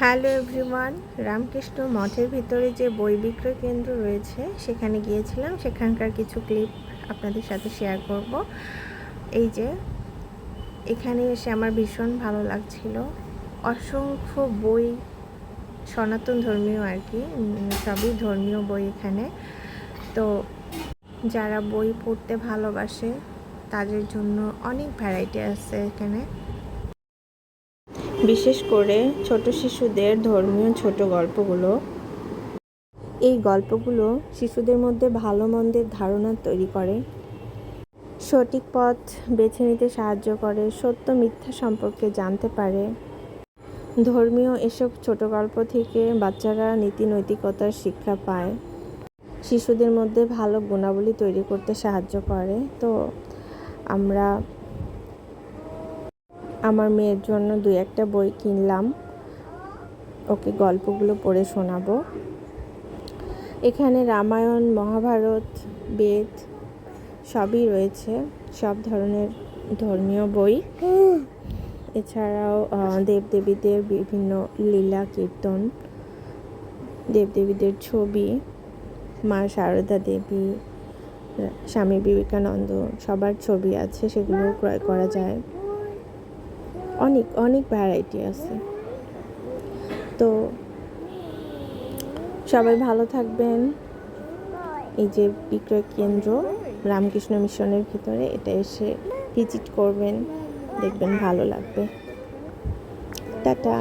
Hello everyone, Ramakrishna মঠের ভিতরে যে বই বিক্রয় কেন্দ্র রয়েছে, সেখানে গিয়েছিলাম। সেখানকার কিছু ক্লিপ আপনাদের সাথে শেয়ার করব। এই যে, এখানে এসে আমার ভীষণ ভালো লাগছিল। অসংখ্য বই, সনাতন ধর্মীয় আর কি সবই ধর্মীয় বই এখানে। তো যারা বই পড়তে ভালোবাসে, তাদের জন্য অনেক ভ্যারাইটি আছে এখানে। বিশেষ করে ছোট শিশুদের ধর্মীয় ছোট গল্পগুলো। এই গল্পগুলো শিশুদের মধ্যে ভালো মন্দের ধারণা তৈরি করে। সঠিক পথ বেছে নিতে সাহায্য করে, সত্য মিথ্যা সম্পর্কে জানতে পারে। ধর্মীয় এসব ছোট গল্প থেকে বাচ্চারা নীতি নৈতিকতার শিক্ষা পায়। শিশুদের মধ্যে ভালো গুণাবলী তৈরি করতে সাহায্য করে। তো আমরা আমার মেয়ের জন্য দু একটা বই কিনলাম। ওকে গল্পগুলো পড়ে শোনাবো। এখানে রামায়ণ, মহাভারত, বেদ সবই রয়েছে। সব ধরনের ধর্মীয় বই। এছাড়াও দেবদেবীদের বিভিন্ন লীলা, কীর্তন, দেবদেবীদের ছবি, মা শারদা দেবী, স্বামী বিবেকানন্দ সবার ছবি আছে সেগুলো ক্রয় করা যায়। অনেক অনেক ভ্যারাইটি আছে। তো সবাই ভালো থাকবেন। এই যে বিক্রয় কেন্দ্র, রামকৃষ্ণ মিশনের ভিতরে, এটা এসে ভিজিট করবেন। দেখবেন ভালো লাগবে। টাটা।